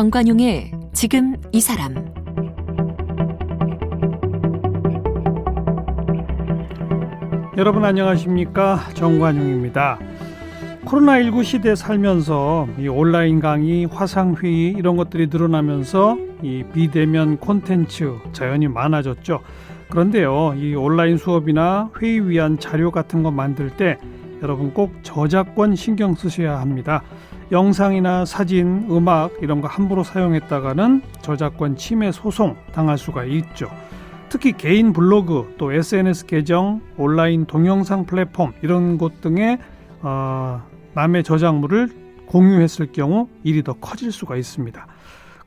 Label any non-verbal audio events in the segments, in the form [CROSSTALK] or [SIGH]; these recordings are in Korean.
정관용의 지금 이 사람 여러분 안녕하십니까 정관용입니다. 코로나19 시대에 살면서 이 온라인 강의, 화상 회의 이런 것들이 늘어나면서 이 비대면 콘텐츠 자연히 많아졌죠. 그런데요, 이 온라인 수업이나 회의 위한 자료 같은 거 만들 때 여러분 꼭 저작권 신경 쓰셔야 합니다. 영상이나 사진, 음악 이런 거 함부로 사용했다가는 저작권 침해 소송 당할 수가 있죠. 특히 개인 블로그 또 SNS 계정, 온라인 동영상 플랫폼 이런 곳 등에 어, 남의 저작물을 공유했을 경우 일이 더 커질 수가 있습니다.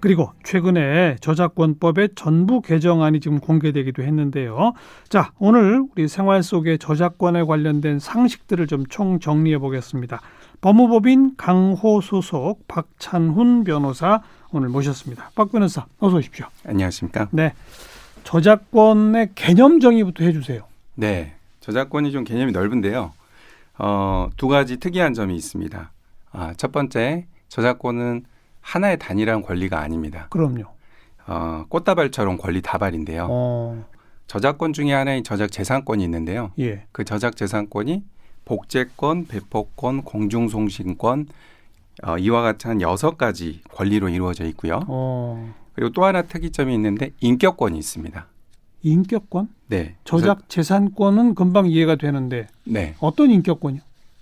그리고 최근에 저작권법의 전부 개정안이 지금 공개되기도 했는데요. 자, 오늘 우리 생활 속의 저작권에 관련된 상식들을 좀 총 정리해 보겠습니다. 법무법인 강호 소속 박찬훈 변호사 오늘 모셨습니다. 박 변호사, 어서 오십시오. 안녕하십니까? 네. 저작권의 개념 정의부터 해주세요. 네. 저작권이 좀 개념이 넓은데요. 어, 두 가지 특이한 점이 있습니다. 아, 첫 번째, 저작권은 하나의 단일한 권리가 아닙니다. 그럼요. 어, 꽃다발처럼 권리 다발인데요. 어, 저작권 중에 하나인 저작 재산권이 있는데요. 예. 그 저작 재산권이 복제권, 배포권, 공중송신권 어, 이와 같이 한 여섯 가지 권리로 이루어져 있고요. 어, 그리고 또 하나 특이점이 있는데 인격권이 있습니다. 인격권? 네. 저작 재산권은 금방 이해가 되는데 네. 어떤 인격권이요?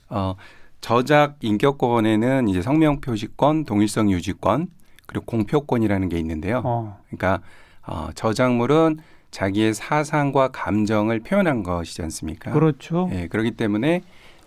어, 저작 인격권에는 이제 성명 표시권, 동일성 유지권, 그리고 공표권이라는 게 있는데요. 어, 그러니까 어, 저작물은 자기의 사상과 감정을 표현한 것이지 않습니까? 그렇죠. 예, 그렇기 때문에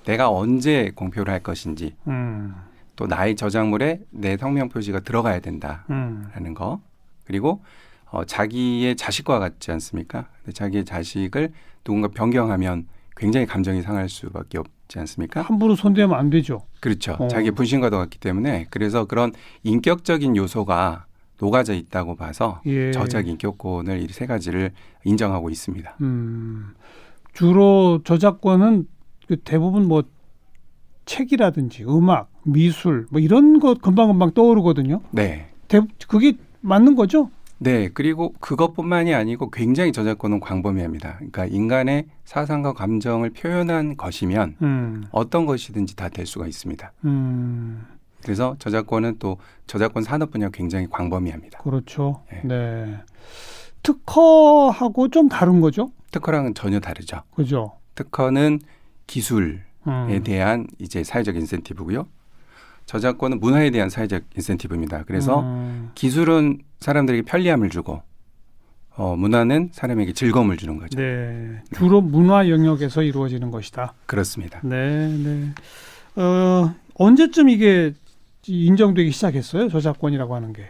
내가 언제 공표를 할 것인지 음, 또 나의 저작물에 내 성명 표시가 들어가야 된다라는 음, 거 그리고 어, 자기의 자식과 같지 않습니까? 근데 자기의 자식을 누군가 변경하면 굉장히 감정이 상할 수밖에 없지 않습니까? 함부로 손대면 안 되죠. 그렇죠. 어. 자기의 분신과도 같기 때문에 그래서 그런 인격적인 요소가 녹아져 있다고 봐서 예. 저작 인격권을 이 세 가지를 인정하고 있습니다. 음, 주로 저작권은 그 대부분 뭐 책이라든지 음악, 미술 뭐 이런 것 금방금방 떠오르거든요. 네. 대, 그게 맞는 거죠? 네. 그리고 그것뿐만이 아니고 굉장히 저작권은 광범위합니다. 그러니까 인간의 사상과 감정을 표현한 것이면 음, 어떤 것이든지 다 될 수가 있습니다. 음, 그래서 저작권은 또 저작권 산업 분야 굉장히 광범위합니다. 그렇죠. 예. 네. 특허하고 좀 다른 거죠? 특허랑은 전혀 다르죠. 그죠? 특허는 기술에 음, 대한 이제 사회적 인센티브고요. 저작권은 문화에 대한 사회적 인센티브입니다. 그래서 음, 기술은 사람들에게 편리함을 주고 어, 문화는 사람에게 즐거움을 주는 거죠. 네, 주로 문화 영역에서 이루어지는 것이다. 그렇습니다. 네, 네. 어, 언제쯤 이게 인정되기 시작했어요? 저작권이라고 하는 게.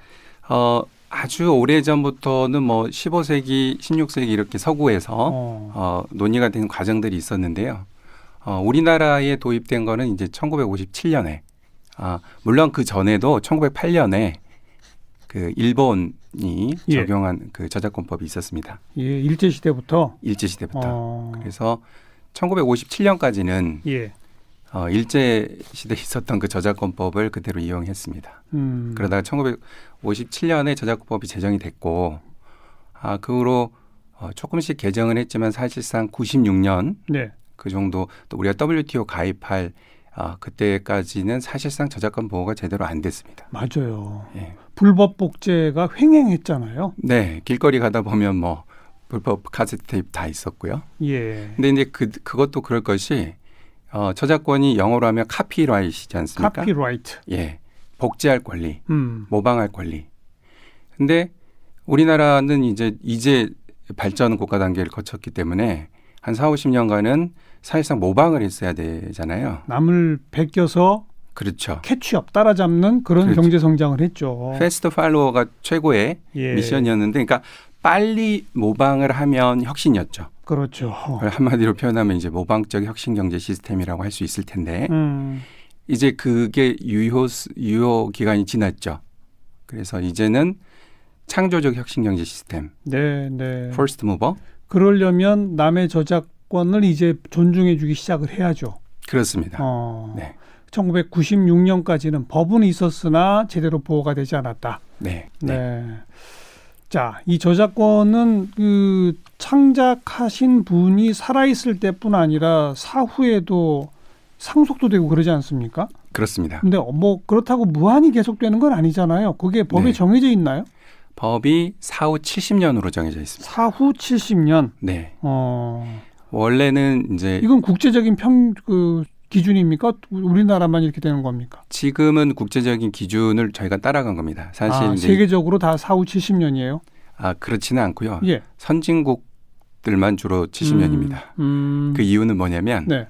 어, 아주 오래 전부터는 뭐 15세기, 16세기 이렇게 서구에서 어, 어, 논의가 된 과정들이 있었는데요. 어, 우리나라에 도입된 거는 이제 1957년에 아, 물론 그 전에도 1908년에 그 일본이 예. 적용한 그 저작권법이 있었습니다. 예, 일제 시대부터. 일제 시대부터. 어, 그래서 1957년까지는 예. 어, 일제 시대에 있었던 그 저작권법을 그대로 이용했습니다. 음, 그러다가 1957년에 저작권법이 제정이 됐고 아, 그 후로 어, 조금씩 개정은 했지만 사실상 96년 네. 그 정도 또 우리가 WTO 가입할 아, 그때까지는 사실상 저작권 보호가 제대로 안 됐습니다. 맞아요. 예. 불법 복제가 횡행했잖아요. 네, 길거리 가다 보면 뭐 불법 카세트 테이프 다 있었고요. 예. 근데 이제 그 그것도 그럴 것이 어, 저작권이 영어로 하면 카피라이트이지 않습니까? 카피라이트. 예. 복제할 권리, 음, 모방할 권리. 근데 우리나라는 이제 이제 발전 국가 단계를 거쳤기 때문에 한 4, 50년간은 사실상 모방을 했어야 되잖아요. 남을 베껴서 그렇죠. 캐치업 따라잡는 그런 그렇죠. 경제 성장을 했죠. 패스트 팔로워가 최고의 예. 미션이었는데 그러니까 빨리 모방을 하면 혁신이었죠. 그렇죠. 한마디로 표현하면 이제 모방적 혁신 경제 시스템이라고 할 수 있을 텐데 음, 이제 그게 유효 스- 유효 기간이 지났죠. 그래서 이제는 창조적 혁신 경제 시스템, 네, 네. 퍼스트 무버 그러려면 남의 저작권을 이제 존중해 주기 시작을 해야죠. 그렇습니다. 어. 네. 1996년까지는 법은 있었으나 제대로 보호가 되지 않았다. 네. 네. 자, 이 저작권은 그 창작하신 분이 살아있을 때뿐 아니라 사후에도 상속도 되고 그러지 않습니까? 그렇습니다. 근데 뭐 그렇다고 무한히 계속되는 건 아니잖아요. 그게 법에 네. 정해져 있나요? 법이 사후 70년으로 정해져 있습니다. 사후 70년. 네. 어. 원래는 이제 이건 국제적인 평 그 기준입니까? 우리나라만 이렇게 되는 겁니까? 지금은 국제적인 기준을 저희가 따라간 겁니다. 사실 아, 세계적으로 다 사후 70년이에요. 아 그렇지는 않고요. 예. 선진국들만 주로 70년입니다. 음. 그 이유는 뭐냐면 네.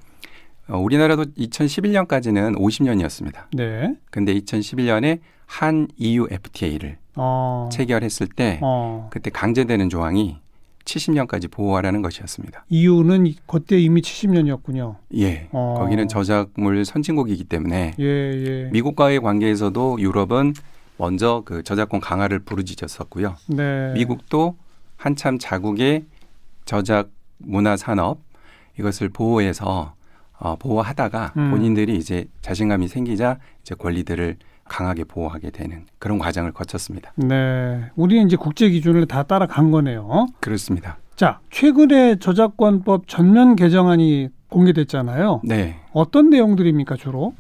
어, 우리나라도 2011년까지는 50년이었습니다. 네. 근데 2011년에 한 EU FTA를 어. 체결했을 때 어. 그때 강제되는 조항이 70년까지 보호하라는 것이었습니다. 이유는 그때 이미 70년이었군요. 예. 어. 거기는 저작물 선진국이기 때문에 예, 예. 미국과의 관계에서도 유럽은 먼저 그 저작권 강화를 부르짖었었고요. 네. 미국도 한참 자국의 저작 문화 산업 이것을 보호해서 어, 보호하다가 음. 본인들이 이제 자신감이 생기자 이제 권리들을 강하게 보호하게 되는 그런 과정을 거쳤습니다. 네. 우리는 이제 국제 기준을 다 따라간 거네요. 그렇습니다. 자, 최근에 저작권법 전면 개정안이 공개됐잖아요. 네. 어떤 내용들입니까, 주로?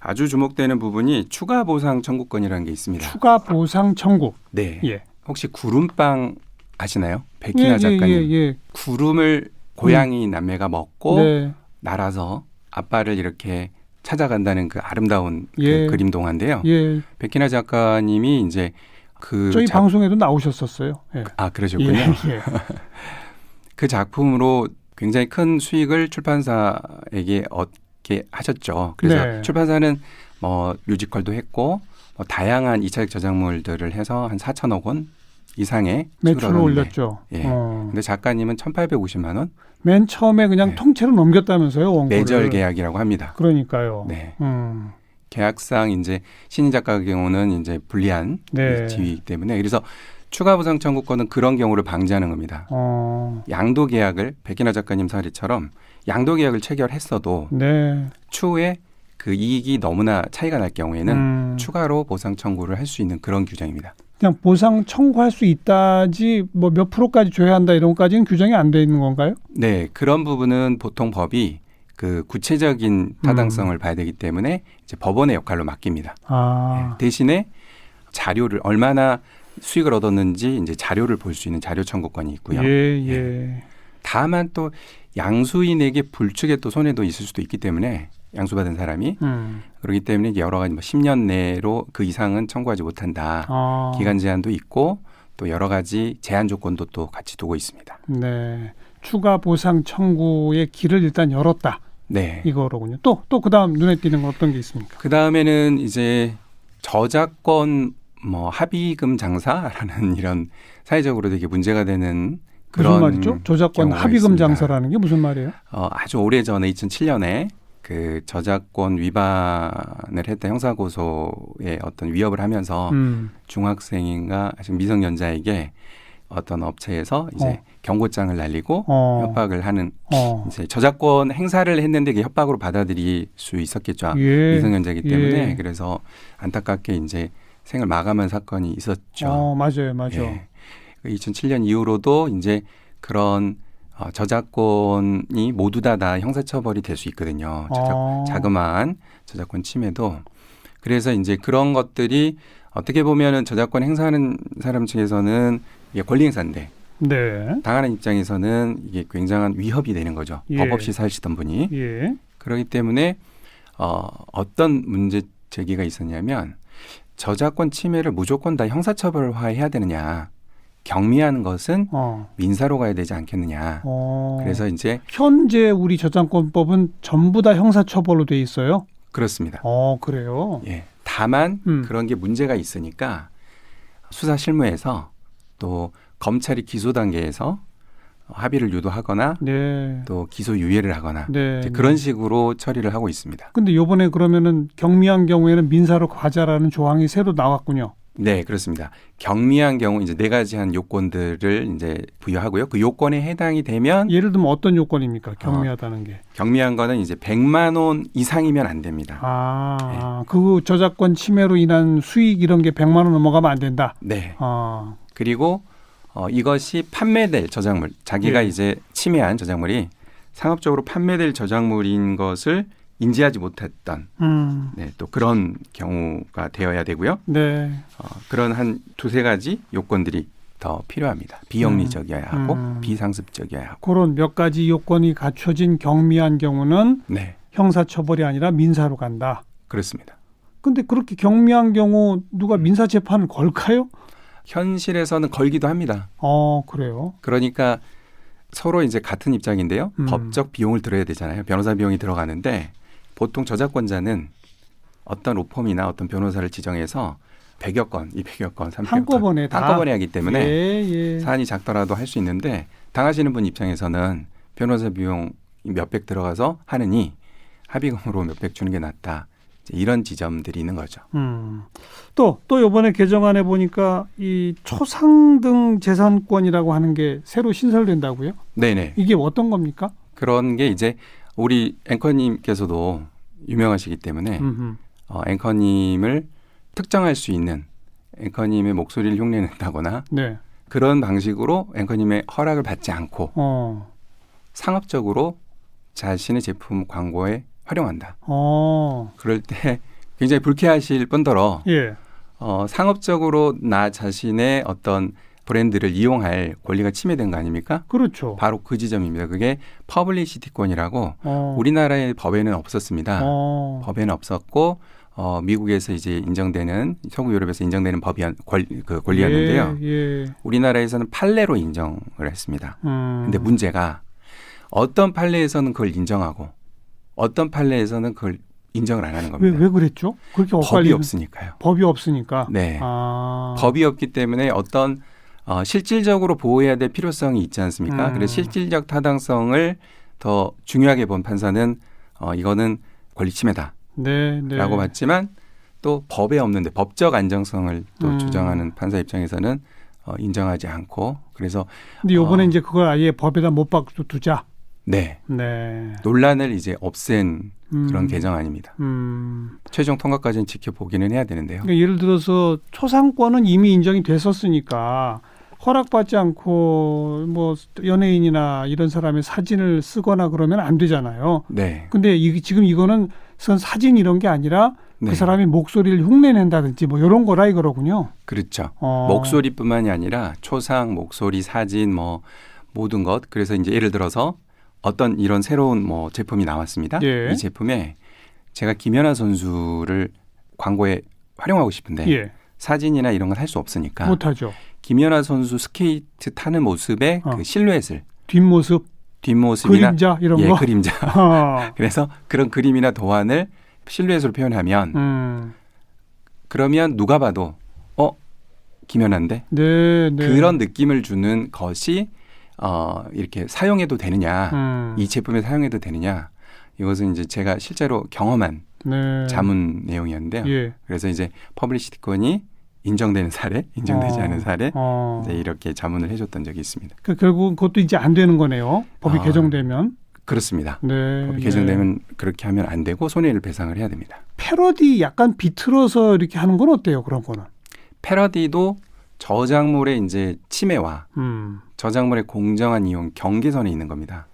아주 주목되는 부분이 추가 보상 청구권이라는 게 있습니다. 추가 보상 청구. 네. 예. 혹시 구름빵 아시나요? 예, 백희나 예, 작가님. 예, 예. 구름을 고양이 남매가 먹고 네. 날아서 아빠를 이렇게 찾아간다는 그 아름다운 예. 그 그림 동화인데요. 예. 백희나 작가님이 이제 그 저희 작- 방송에도 나오셨었어요. 예. 아 예. 그러셨군요. 예. [LAUGHS] 그 작품으로 굉장히 큰 수익을 출판사에게 얻게 하셨죠. 그래서 네. 출판사는 뭐 뮤지컬도 했고 뭐 다양한 이차적 저작물들을 해서 한 4천억 원 이상의 매출을 올렸죠. 예. 어. 근데 작가님은 1,850만 원 맨 처음에 그냥 네. 통째로 넘겼다면서요, 원고를. 매절 계약이라고 합니다. 그러니까요. 네. 음. 계약상 이제 신인 작가 같은 경우는 이제 불리한 네. 지위이기 때문에 그래서 추가 보상 청구권은 그런 경우를 방지하는 겁니다. 어. 양도 계약을 백인하 작가님 사례처럼 양도 계약을 체결했어도 네. 추후에 그 이익이 너무나 차이가 날 경우에는 음. 추가로 보상 청구를 할 수 있는 그런 규정입니다. 그냥 보상 청구할 수 있다지 뭐 몇 프로까지 줘야 한다 이런 것까지는 규정이 안 돼 있는 건가요? 네, 그런 부분은 보통 법이 그 구체적인 음. 타당성을 봐야 되기 때문에 이제 법원의 역할로 맡깁니다. 아. 네, 대신에 자료를 얼마나 수익을 얻었는지 이제 자료를 볼 수 있는 자료 청구권이 있고요. 예, 예. 다만 또 양수인에게 불측의 또 손해도 있을 수도 있기 때문에 양수받은 사람이 음. 그렇기 때문에 여러 가지 뭐 10년 내로 그 이상은 청구하지 못한다. 아. 기간 제한도 있고 또 여러 가지 제한 조건도 또 같이 두고 있습니다. 네. 추가 보상 청구의 길을 일단 열었다. 네. 이거로군요. 또 또 그다음 눈에 띄는 건 어떤 게 있습니까? 그 다음에는 이제 저작권 뭐 합의금 장사라는 [LAUGHS] 이런 사회적으로 되게 문제가 되는 그런 무슨 말이죠? 저작권 합의금 있습니다. 장사라는 게 무슨 말이에요? 어, 아주 오래 전에 2007년에 그 저작권 위반을 했던 형사고소에 어떤 위협을 하면서 음. 중학생인가 아직 미성년자에게 어떤 업체에서 이제 어. 경고장을 날리고 어. 협박을 하는 어. 이제 저작권 행사를 했는데 이게 협박으로 받아들일 수 있었겠죠. 예. 미성년자이기 때문에 예. 그래서 안타깝게 이제 생을 마감한 사건이 있었죠. 어, 맞아요. 맞아요. 예. 2007년 이후로도 이제 그런 어, 저작권이 모두 다 다 형사처벌이 될 수 있거든요. 저작, 어. 자그마한 저작권 침해도 그래서 이제 그런 것들이 어떻게 보면은 저작권 행사하는 사람 측에서는 이게 권리 행사인데 네. 당하는 입장에서는 이게 굉장한 위협이 되는 거죠. 예. 법 없이 사시던 분이 예. 그렇기 때문에 어, 어떤 문제 제기가 있었냐면 저작권 침해를 무조건 다 형사처벌화해야 되느냐 경미한 것은 어. 민사로 가야 되지 않겠느냐. 어. 그래서 이제 현재 우리 저작권법은 전부 다 형사처벌로 돼 있어요. 그렇습니다. 어, 그래요. 예. 다만 음. 그런 게 문제가 있으니까 수사 실무에서 또 검찰이 기소 단계에서 합의를 유도하거나 네. 또 기소 유예를 하거나 네. 그런 식으로 처리를 하고 있습니다. 근데 요번에 그러면은 경미한 경우에는 민사로 가자라는 조항이 새로 나왔군요. 네, 그렇습니다. 경미한 경우 이제 네 가지 한 요건들을 이제 부여하고요. 그 요건에 해당이 되면 예를 들면 어떤 요건입니까? 경미하다는 게. 경미한 거는 이제 100만 원 이상이면 안 됩니다. 아, 그 저작권 침해로 인한 수익 이런 게 100만 원 넘어가면 안 된다. 네. 아, 그리고 어, 이것이 판매될 저작물, 자기가 예. 이제 침해한 저작물이 상업적으로 판매될 저작물인 것을 인지하지 못했던 음, 네, 또 그런 경우가 되어야 되고요. 네. 어, 그런 한 두세 가지 요건들이 더 필요합니다. 비영리적이어야 하고 음. 비상습적이어야 하고. 그런 몇 가지 요건이 갖춰진 경미한 경우는 네, 형사처벌이 아니라 민사로 간다. 그렇습니다. 근데 그렇게 경미한 경우 누가 민사 재판을 걸까요? 현실에서는 걸기도 합니다. 어, 그래요. 그러니까 서로 이제 같은 입장인데요. 음. 법적 비용을 들어야 되잖아요. 변호사 비용이 들어가는데 보통 저작권자는 어떤 로펌이나 어떤 변호사를 지정해서 100여 건, 200여 건, 300여 건 한꺼번에 다. 한꺼번에 하기 때문에 예, 예. 사안이 작더라도 할 수 있는데 당하시는 분 입장에서는 변호사 비용 몇백 들어가서 하느니 합의금으로 몇백 주는 게 낫다. 이런 지점들이 있는 거죠. 음. 또, 또 요번에 개정안에 보니까 이 초상등 재산권이라고 하는 게 새로 신설된다고요? 네네. 이게 어떤 겁니까? 그런 게 이제 우리 앵커님께서도 유명하시기 때문에 음흠. 어, 앵커님을 특정할 수 있는 앵커님의 목소리를 흉내낸다거나 네. 그런 방식으로 앵커님의 허락을 받지 않고 어. 상업적으로 자신의 제품 광고에 활용한다. 어. 그럴 때 굉장히 불쾌하실 뿐더러 예. 어, 상업적으로 나 자신의 어떤 브랜드를 이용할 권리가 침해된 거 아닙니까? 그렇죠. 바로 그 지점입니다. 그게 퍼블리시티권이라고 어. 우리나라의 법에는 없었습니다. 어. 법에는 없었고 어, 미국에서 이제 인정되는 서구 유럽에서 인정되는 법이 권, 그 권리였는데요. 예. 예. 우리나라에서는 판례로 인정을 했습니다. 음. 근데 문제가 어떤 판례에서는 그걸 인정하고 어떤 판례에서는 그걸 인정을 안 하는 왜, 겁니다. 왜 그랬죠? 그렇게 법이 없으니까요. 법이 없으니까. 네. 아. 법이 없기 때문에 어떤 어, 실질적으로 보호해야 될 필요성이 있지 않습니까? 음. 그래서 실질적 타당성을 더 중요하게 본 판사는 어, 이거는 권리 침해다라고 네, 네. 봤지만 또 법에 없는데 법적 안정성을 또 음. 주장하는 판사 입장에서는 어, 인정하지 않고 그래서 근데 요번에 어. 이제 그걸 아예 법에다 못 박도 두자. 네 네. 논란을 이제 없앤 음. 그런 개정안입니다. 음. 최종 통과까지는 지켜보기는 해야 되는데요. 그러니까 예를 들어서 초상권은 이미 인정이 됐었으니까 허락받지 않고 뭐 연예인이나 이런 사람의 사진을 쓰거나 그러면 안 되잖아요. 네, 근데 이, 지금 이거는 선 사진 이런 게 아니라 네. 그 사람이 목소리를 흉내낸다든지 뭐 이런 거라 이거로군요. 그렇죠. 어. 목소리뿐만이 아니라 초상, 목소리, 사진 뭐 모든 것. 그래서 이제 예를 들어서 어떤 이런 새로운 뭐 제품이 나왔습니다. 예. 이 제품에 제가 김연아 선수를 광고에 활용하고 싶은데 예. 사진이나 이런 건 할 수 없으니까 못하죠. 김연아 선수 스케이트 타는 모습의 어. 그 실루엣을 뒷모습, 뒷모습이나 그림자 이런 예, 거. 그림자. 어. [LAUGHS] 그래서 그런 그림이나 도안을 실루엣으로 표현하면 음. 그러면 누가 봐도 어 김연아인데 네, 네. 그런 느낌을 주는 것이 어 이렇게 사용해도 되느냐 음. 이 제품에 사용해도 되느냐 이것은 이제 제가 실제로 경험한 네. 자문 내용이었는데요. 예. 그래서 이제 퍼블리시티권이 인정되는 사례, 인정되지 어. 않은 사례 어. 이제 이렇게 자문을 해줬던 적이 있습니다. 그 결국 그것도 이제 안 되는 거네요. 법이 아. 개정되면. 그렇습니다. 네. 법이 네. 개정되면 그렇게 하면 안 되고 손해를 배상을 해야 됩니다. 패러디 약간 비틀어서 이렇게 하는 건 어때요? 그런 거는. 패러디도 저작물의 이제 침해와 음. 저작물의 공정한 이용 경계선에 있는 겁니다.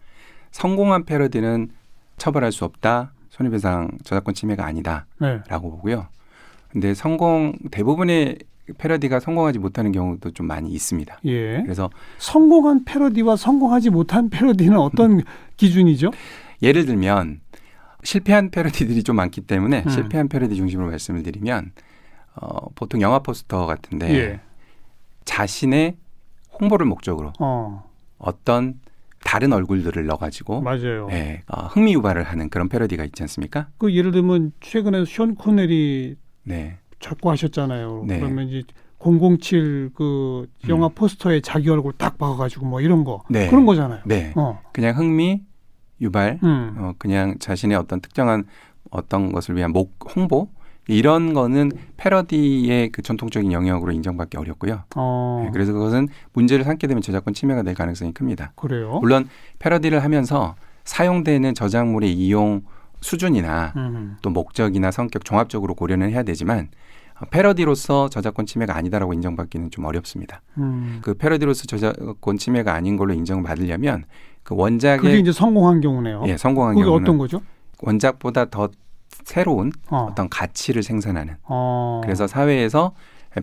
성공한 패러디는 처벌할 수 없다. 손해배상 저작권 침해가 아니다라고 네. 보고요. 근데 성공 대부분의 패러디가 성공하지 못하는 경우도 좀 많이 있습니다. 예. 그래서 성공한 패러디와 성공하지 못한 패러디는 어떤 [LAUGHS] 기준이죠? 예를 들면 실패한 패러디들이 좀 많기 때문에 음. 실패한 패러디 중심으로 말씀을 드리면 어, 보통 영화 포스터 같은데 예. 자신의 홍보를 목적으로 어. 어떤 다른 얼굴들을 넣어가지고 맞아요. 예, 어, 흥미 유발을 하는 그런 패러디가 있지 않습니까? 그 예를 들면 최근에 션 코넬이 네, 자꾸 하셨잖아요. 네. 그러면 이제 007그 영화 포스터에 자기 얼굴 딱 박아가지고 뭐 이런 거 네. 그런 거잖아요. 네, 어, 그냥 흥미 유발, 음, 어, 그냥 자신의 어떤 특정한 어떤 것을 위한 목 홍보 이런 거는 패러디의 그 전통적인 영역으로 인정받기 어렵고요. 어, 네, 그래서 그것은 문제를 삼게 되면 저작권 침해가 될 가능성이 큽니다. 그래요. 물론 패러디를 하면서 사용되는 저작물의 이용 수준이나 음. 또 목적이나 성격 종합적으로 고려는 해야 되지만 어, 패러디로서 저작권 침해가 아니다라고 인정받기는 좀 어렵습니다. 음. 그 패러디로서 저작권 침해가 아닌 걸로 인정받으려면 그 그게 원작의 이제 성공한 경우네요. 예, 성공한 그게 경우는 어떤 거죠? 원작보다 더 새로운 어. 어떤 가치를 생산하는 어. 그래서 사회에서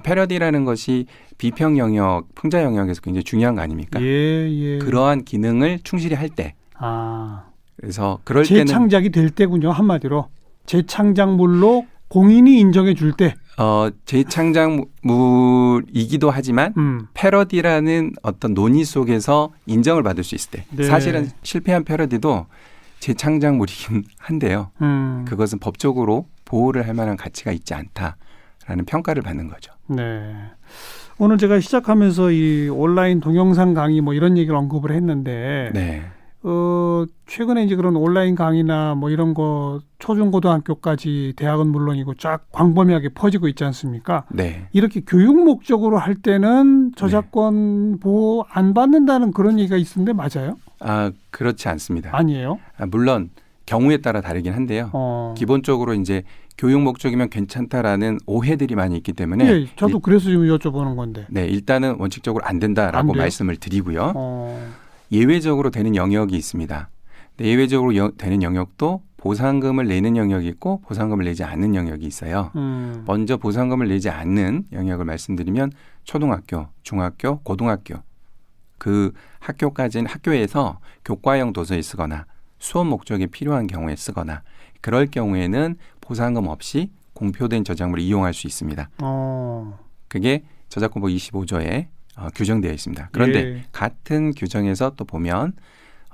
패러디라는 것이 비평 영역, 풍자 영역에서 굉장히 중요한 거 아닙니까? 예, 예. 그러한 기능을 충실히 할 때 아. 그래서 그럴 때는 재창작이 될 때군요. 한마디로 재창작물로 공인이 인정해 줄 때. 어, 재창작물이기도 하지만 음. 패러디라는 어떤 논의 속에서 인정을 받을 수 있을 때 네. 사실은 실패한 패러디도 재창작물이긴 한데요. 음. 그것은 법적으로 보호를 할 만한 가치가 있지 않다라는 평가를 받는 거죠. 네. 오늘 제가 시작하면서 이 온라인 동영상 강의 뭐 이런 얘기를 언급을 했는데 네. 어, 최근에 이제 그런 온라인 강의나 뭐 이런 거 초중고등학교까지 대학은 물론이고 쫙 광범위하게 퍼지고 있지 않습니까? 네. 이렇게 교육 목적으로 할 때는 저작권 보호 안 받는다는 그런 얘기가 있는데 맞아요? 아, 그렇지 않습니다. 아니에요? 아, 물론 경우에 따라 다르긴 한데요. 어. 기본적으로 이제 교육 목적이면 괜찮다라는 오해들이 많이 있기 때문에 예, 저도 그래서 지금 여쭤보는 건데. 네, 일단은 원칙적으로 안 된다라고 안? 말씀을 드리고요. 어. 예외적으로 되는 영역이 있습니다. 네, 예외적으로 여- 되는 영역도 보상금을 내는 영역이 있고 보상금을 내지 않는 영역이 있어요. 음. 먼저 보상금을 내지 않는 영역을 말씀드리면 초등학교, 중학교, 고등학교 그 학교까지는 학교에서 교과형 도서에 쓰거나 수업 목적에 필요한 경우에 쓰거나 그럴 경우에는 보상금 없이 공표된 저작물을 이용할 수 있습니다. 어. 그게 저작권법 25조에 어, 규정되어 있습니다. 그런데 예. 같은 규정에서 또 보면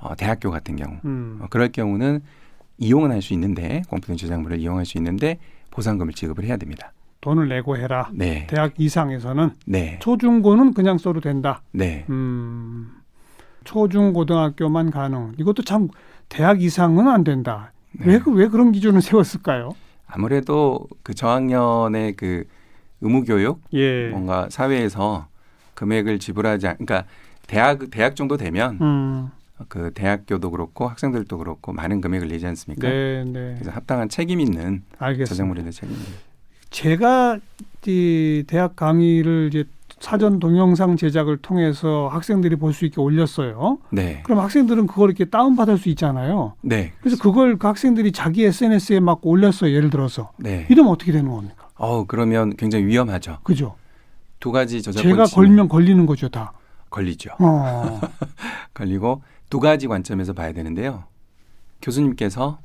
어, 대학교 같은 경우 음. 어, 그럴 경우는 이용은 할 수 있는데 공표된 저작물을 이용할 수 있는데 보상금을 지급을 해야 됩니다. 돈을 내고 해라. 네, 대학 이상에서는 네, 초중고는 그냥 써도 된다. 네. 음. 초중고등학교만 가능. 이것도 참 대학 이상은 안 된다. 네. 왜, 그- 왜 그런 기준을 세웠을까요? 아무래도 그 저학년의 그 의무교육 예. 뭔가 사회에서 금액을 지불하지 않, 그러니까 대학 대학 정도 되면 음. 그 대학교도 그렇고 학생들도 그렇고 많은 금액을 내지 않습니까? 네, 네. 그래서 합당한 책임 있는 알겠습니다. 저작물에 대한 책임. 제가 이 대학 강의를 이제 사전 동영상 제작을 통해서 학생들이 볼 수 있게 올렸어요. 네, 그럼 학생들은 그걸 이렇게 다운 받을 수 있잖아요. 네, 그래서 그걸 그 학생들이 자기 SNS에 막 올렸어요. 예를 들어서 네. 이러면 어떻게 되는 겁니까? 어 그러면 굉장히 위험하죠. 그죠? 두 가지 저작권 제가 걸면 걸리는 거죠, 다. 걸리죠. 어. [LAUGHS] 걸리고 두 가지 관점에서 봐야 되는데요. 교수님께서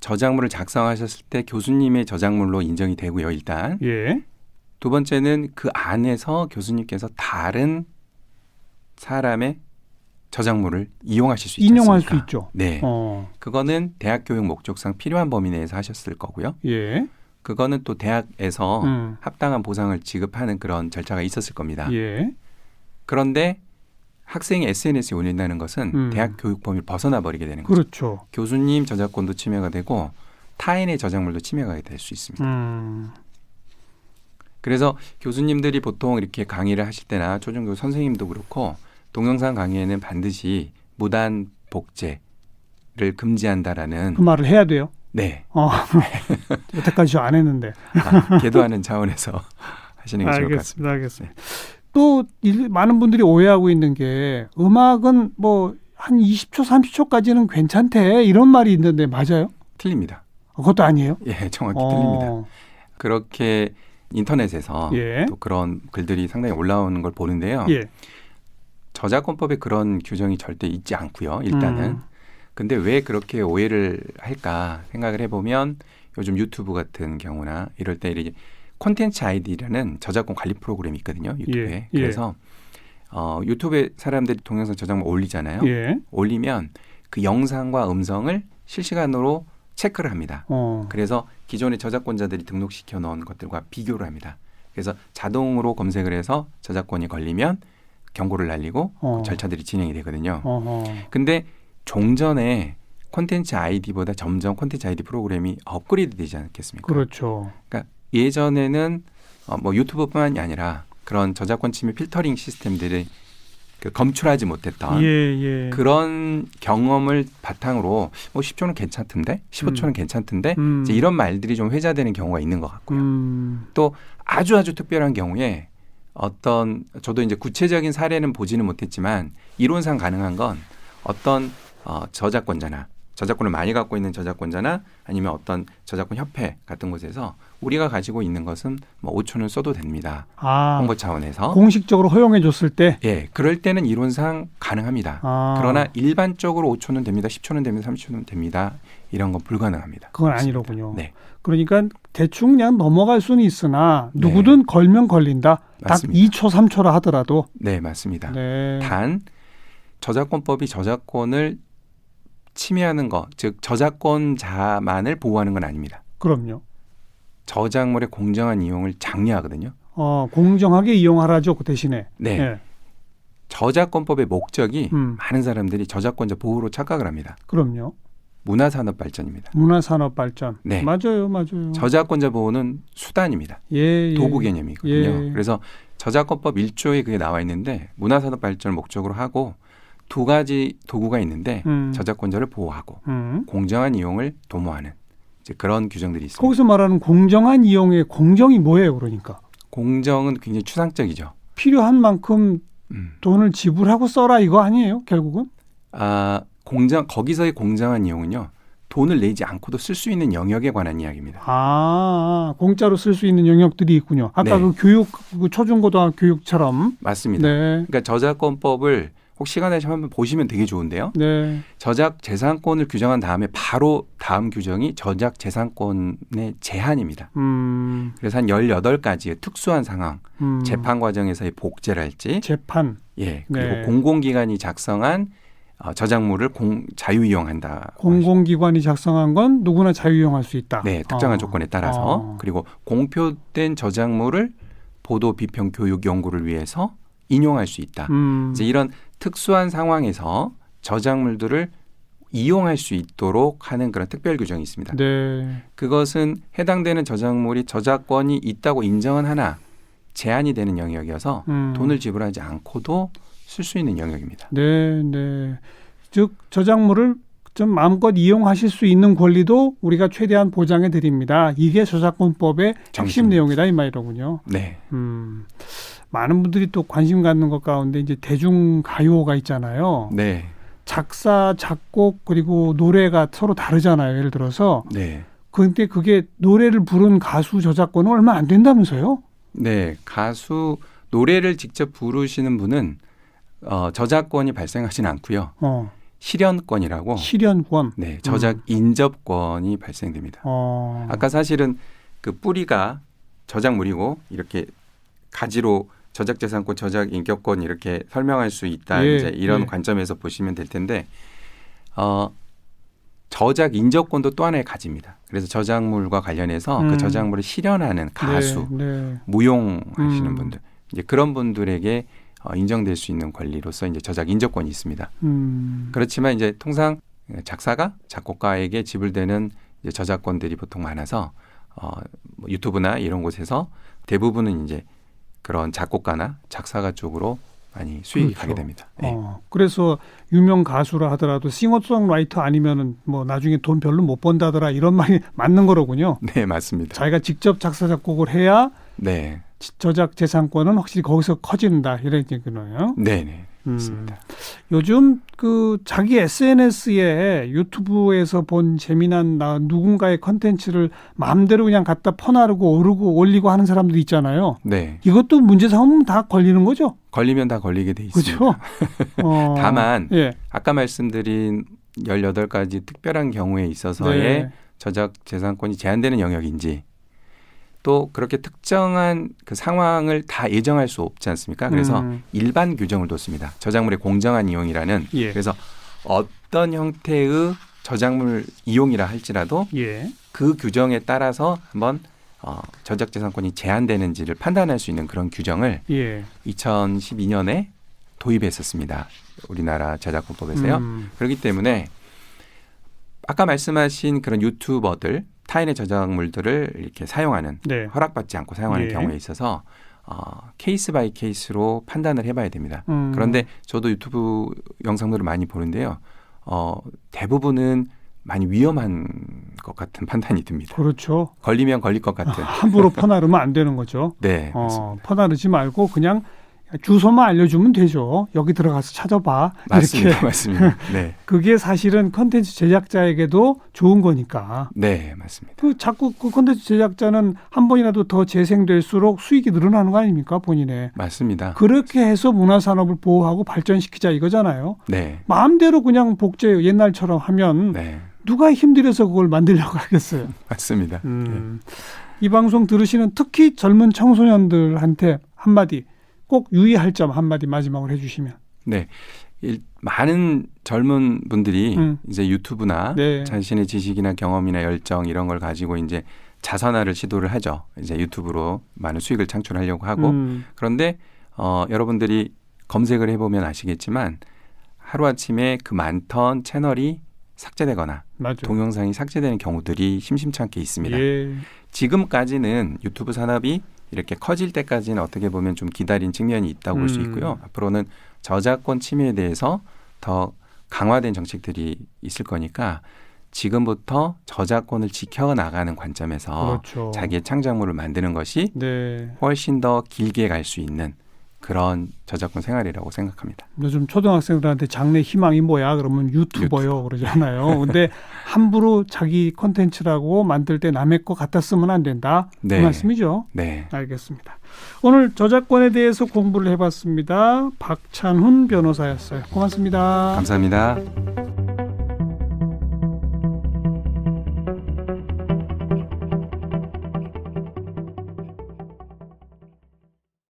저작물을 작성하셨을 때 교수님의 저작물로 인정이 되고요. 일단 예. 두 번째는 그 안에서 교수님께서 다른 사람의 저작물을 이용하실 수 있지 인용할 수 않습니까? 있죠. 네, 어. 그거는 대학 교육 목적상 필요한 범위 내에서 하셨을 거고요. 예. 그거는 또 대학에서 음. 합당한 보상을 지급하는 그런 절차가 있었을 겁니다. 예. 그런데 학생이 SNS에 올린다는 것은 음. 대학 교육 범위를 벗어나 버리게 되는 거죠. 그렇죠. 교수님 저작권도 침해가 되고 타인의 저작물도 침해가 될 수 있습니다. 음. 그래서 교수님들이 보통 이렇게 강의를 하실 때나 초중교 선생님도 그렇고 동영상 강의에는 반드시 무단 복제를 금지한다라는 그 말을 해야 돼요. 네 어. [LAUGHS] 여태까지 저 안 했는데. 아, 계도하는 차원에서 [LAUGHS] 하시는 게 좋을 것 같습니다. 알겠습니다. 알겠습니다. 또 일- 많은 분들이 오해하고 있는 게 음악은 뭐 한 20초, 30초까지는 괜찮대 이런 말이 있는데 맞아요? 틀립니다. 어, 그것도 아니에요? 예, 정확히 어. 틀립니다. 그렇게 인터넷에서 예. 또 그런 글들이 상당히 올라오는 걸 보는데요. 예. 저작권법에 그런 규정이 절대 있지 않고요. 일단은. 음. 근데 왜 그렇게 오해를 할까 생각을 해보면 요즘 유튜브 같은 경우나 이럴 때 이렇게 콘텐츠 아이디라는 저작권 관리 프로그램이 있거든요. 유튜브에. 예, 예. 그래서 어, 유튜브에 사람들이 동영상 저작물 올리잖아요. 예. 올리면 그 영상과 음성을 실시간으로 체크를 합니다. 어. 그래서 기존의 저작권자들이 등록시켜 놓은 것들과 비교를 합니다. 그래서 자동으로 검색을 해서 저작권이 걸리면 경고를 날리고 어. 절차들이 진행이 되거든요. 어허. 근데 종전에 콘텐츠 아이디보다 점점 콘텐츠 아이디 프로그램이 업그레이드 되지 않겠습니까? 그렇죠. 예전에는 어, 뭐 유튜브뿐만이 아니라 그런 저작권 침해 필터링 시스템들이 그 검출하지 못했던 예, 예. 그런 경험을 바탕으로 뭐 10초는 괜찮던데 15초는 음. 괜찮던데 음. 이제 이런 말들이 좀 회자되는 경우가 있는 것 같고요. 음. 아주 아주 특별한 경우에 어떤 저도 이제 구체적인 사례는 보지는 못했지만 이론상 가능한 건 어떤 어, 저작권자나 저작권을 많이 갖고 있는 저작권자나 아니면 어떤 저작권 협회 같은 곳에서 우리가 가지고 있는 것은 뭐 5초는 써도 됩니다. 아, 홍보 차원에서 공식적으로 허용해 줬을 때 예, 그럴 때는 이론상 가능합니다. 아, 그러나 일반적으로 5초는 됩니다. 10초는 됩니다. 30초는 됩니다. 이런 건 불가능합니다. 그건 아니로군요. 네. 그러니까 대충 그냥 넘어갈 수는 있으나 네. 누구든 걸면 걸린다. 딱 맞습니다. 2초, 3초라 하더라도. 네, 맞습니다. 네. 단 저작권법이 저작권을 침해하는 것, 즉 저작권자만을 보호하는 건 아닙니다. 그럼요. 저작물의 공정한 이용을 장려하거든요. 어, 공정하게 이용하라죠. 그 대신에. 네. 예. 저작권법의 목적이 음. 많은 사람들이 저작권자 보호로 착각을 합니다. 그럼요. 문화산업 발전입니다. 문화산업 발전. 네. 맞아요. 맞아요. 저작권자 보호는 수단입니다. 예, 예. 도구 개념이거든요. 예. 그래서 저작권법 1조에 그게 나와 있는데 문화산업 발전을 목적으로 하고 두 가지 도구가 있는데 음. 저작권자를 보호하고 음. 공정한 이용을 도모하는 이제 그런 규정들이 있습니다. 거기서 말하는 공정한 이용의 공정이 뭐예요, 그러니까? 공정은 굉장히 추상적이죠. 필요한 만큼 음. 돈을 지불하고 써라 이거 아니에요, 결국은? 아, 공정 거기서의 공정한 이용은요. 돈을 내지 않고도 쓸 수 있는 영역에 관한 이야기입니다. 아, 공짜로 쓸 수 있는 영역들이 있군요. 아까 네. 그 교육, 그 초중고등학교 교육처럼. 맞습니다. 네. 그러니까 저작권법을 혹 시간 내시면 한번 보시면 되게 좋은데요. 네. 저작 재산권을 규정한 다음에 바로 다음 규정이 저작 재산권의 제한입니다. 음, 그래서 한 18가지의 특수한 상황, 음. 재판 과정에서의 복제랄지, 재판. 예, 그리고 네. 공공기관이 작성한 어, 저작물을 공, 자유 이용한다. 공공기관이 작성한 건 누구나 자유 이용할 수 있다. 네, 특정한 어. 조건에 따라서 어. 그리고 공표된 저작물을 보도 비평 교육 연구를 위해서 인용할 수 있다. 음. 이제 이런 특수한 상황에서 저작물들을 이용할 수 있도록 하는 그런 특별 규정이 있습니다. 네. 그것은 해당되는 저작물이 저작권이 있다고 인정은 하나 제한이 되는 영역이어서 음. 돈을 지불하지 않고도 쓸 수 있는 영역입니다. 네, 네. 즉 저작물을 좀 마음껏 이용하실 수 있는 권리도 우리가 최대한 보장해 드립니다. 이게 저작권법의 핵심 정신입니다. 내용이다 이 말이로군요. 네, 음. 많은 분들이 또 관심 갖는 것 가운데 이제 대중 가요가 있잖아요. 네, 작사, 작곡 그리고 노래가 서로 다르잖아요. 예를 들어서 네, 근데 그게 노래를 부른 가수 저작권은 얼마 안 된다면서요? 네. 가수 노래를 직접 부르시는 분은 어, 저작권이 발생하지는 않고요. 어. 실현권이라고 실현권. 네, 저작 인접권이 발생됩니다. 어. 아까 사실은 그 뿌리가 저작물이고 이렇게 가지로 저작재산권, 저작인격권 이렇게 설명할 수 있다. 예, 이제 이런 예. 관점에서 보시면 될 텐데 어 저작 인접권도 또 하나의 가지입니다. 그래서 저작물과 관련해서 음. 그 저작물을 실현하는 가수, 네, 네. 무용하시는 음. 분들 이제 그런 분들에게 어, 인정될 수 있는 권리로서 이제 저작 인접권이 있습니다. 음. 그렇지만 이제 통상 작사가 작곡가에게 지불되는 저작권들이 보통 많아서 어, 뭐 유튜브나 이런 곳에서 대부분은 이제 그런 작곡가나 작사가 쪽으로 많이 수익이 그렇죠. 가게 됩니다. 네. 어, 그래서 유명 가수라 하더라도 싱어송라이터 아니면은 뭐 나중에 돈 별로 못 번다더라 이런 말이 [LAUGHS] 맞는 거로군요. 네, 맞습니다. 자기가 직접 작사 작곡을 해야 네, 지- 저작 재산권은 확실히 거기서 커진다 이런 얘기네요. 네, 네, 음. 맞습니다. 요즘 그 자기 SNS에 유튜브에서 본 재미난 나 누군가의 컨텐츠를 마음대로 그냥 갖다 퍼나르고 오르고 올리고 하는 사람들 있잖아요. 네, 이것도 문제 삼으면 다 걸리는 거죠. 걸리면 다 걸리게 돼 있습니다. 그렇죠? [LAUGHS] 어, 다만 예. 아까 말씀드린 18가지 특별한 경우에 있어서의 네. 저작 재산권이 제한되는 영역인지 또 그렇게 특정한 그 상황을 다 예정할 수 없지 않습니까? 그래서 음, 일반 규정을 뒀습니다. 저작물의 공정한 이용이라는 예. 그래서 어떤 형태의 저작물 이용이라 할지라도 예. 그 규정에 따라서 한번 어, 저작 재산권이 제한되는지를 판단할 수 있는 그런 규정을 예. 아까 말씀하신 그런 유튜버들 타인의 저작물들을 이렇게 사용하는 네. 허락받지 않고 사용하는 예. 경우에 있어서 어, 케이스 바이 케이스로 판단을 해봐야 됩니다. 음. 그런데 저도 유튜브 영상들을 많이 보는데요. 어, 대부분은 많이 위험한 것 같은 판단이 듭니다. 그렇죠. 걸리면 걸릴 것 같은. 함부로 [LAUGHS] 퍼나르면 안 되는 거죠. 네. 어, 퍼나르지 말고 그냥 주소만 알려주면 되죠. 여기 들어가서 찾아봐. 맞습니다. 이렇게 [LAUGHS] 맞습니다. 네, 그게 사실은 컨텐츠 제작자에게도 좋은 거니까. 네, 맞습니다. 그 자꾸 그 컨텐츠 제작자는 한 번이라도 더 재생될수록 수익이 늘어나는 거 아닙니까 본인의. 맞습니다. 그렇게 해서 문화 산업을 보호하고 발전시키자 이거잖아요. 네, 마음대로 그냥 복제 옛날처럼 하면 네, 누가 힘들어서 그걸 만들려고 하겠어요. [LAUGHS] 맞습니다. 음. 이 방송 들으시는 특히 젊은 청소년들한테 한마디 꼭 유의할 점 한마디 마지막으로 해주시면. 네, 일, 많은 젊은 분들이 음. 이제 유튜브나 네. 자신의 지식이나 경험이나 열정 이런 걸 가지고 이제 자선화를 시도를 하죠. 이제 유튜브로 많은 수익을 창출하려고 하고 음. 그런데 어, 여러분들이 검색을 해보면 아시겠지만 하루아침에 그 많던 채널이 삭제되거나 맞아요. 동영상이 삭제되는 경우들이 심심찮게 있습니다. 예. 지금까지는 유튜브 산업이 이렇게 커질 때까지는 어떻게 보면 좀 기다린 측면이 있다고 볼수 음. 있고요. 앞으로는 저작권 침해에 대해서 더 강화된 정책들이 있을 거니까 지금부터 저작권을 지켜나가는 관점에서 그렇죠. 자기의 창작물을 만드는 것이 네. 훨씬 더 길게 갈 수 있는 그런 저작권 생활이라고 생각합니다. 요즘 초등학생들한테 장래 희망이 뭐야? 그러면 유튜버요 그러잖아요. 근데 [LAUGHS] 함부로 자기 콘텐츠라고 만들 때 남의 거 갖다 쓰면 안 된다. 네. 그 말씀이죠. 네. 알겠습니다. 오늘 저작권에 대해서 공부를 해봤습니다. 박찬훈 변호사였어요. 고맙습니다. 감사합니다.